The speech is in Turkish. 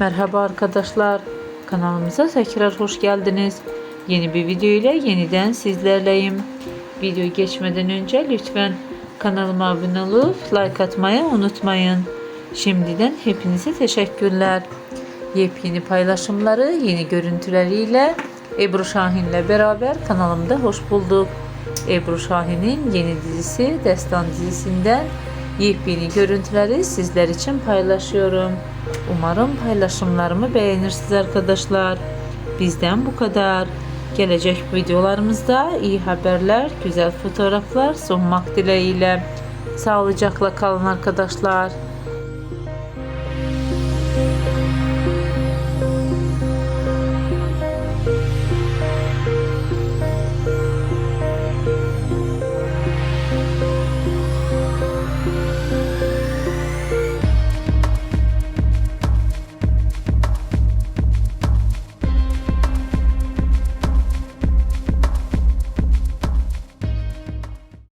Merhaba arkadaşlar. Kanalımıza tekrar hoş geldiniz. Yeni bir video ile yeniden sizlerleyim. Videoyu geçmeden önce lütfen kanalıma abone olup like atmayı unutmayın. Şimdiden hepinize teşekkürler. Yepyeni paylaşımları, yeni görüntüleriyle Ebru Şahin'le beraber kanalımda hoş bulduk. Ebru Şahin'in yeni dizisi Destan dizisinden yepyeni görüntüleri sizler için paylaşıyorum. Umarım paylaşımlarımı beğenirsiniz arkadaşlar. Bizden bu kadar. Gelecek videolarımızda iyi haberler, güzel fotoğraflar sunmak dileğiyle. Sağlıcakla kalın arkadaşlar.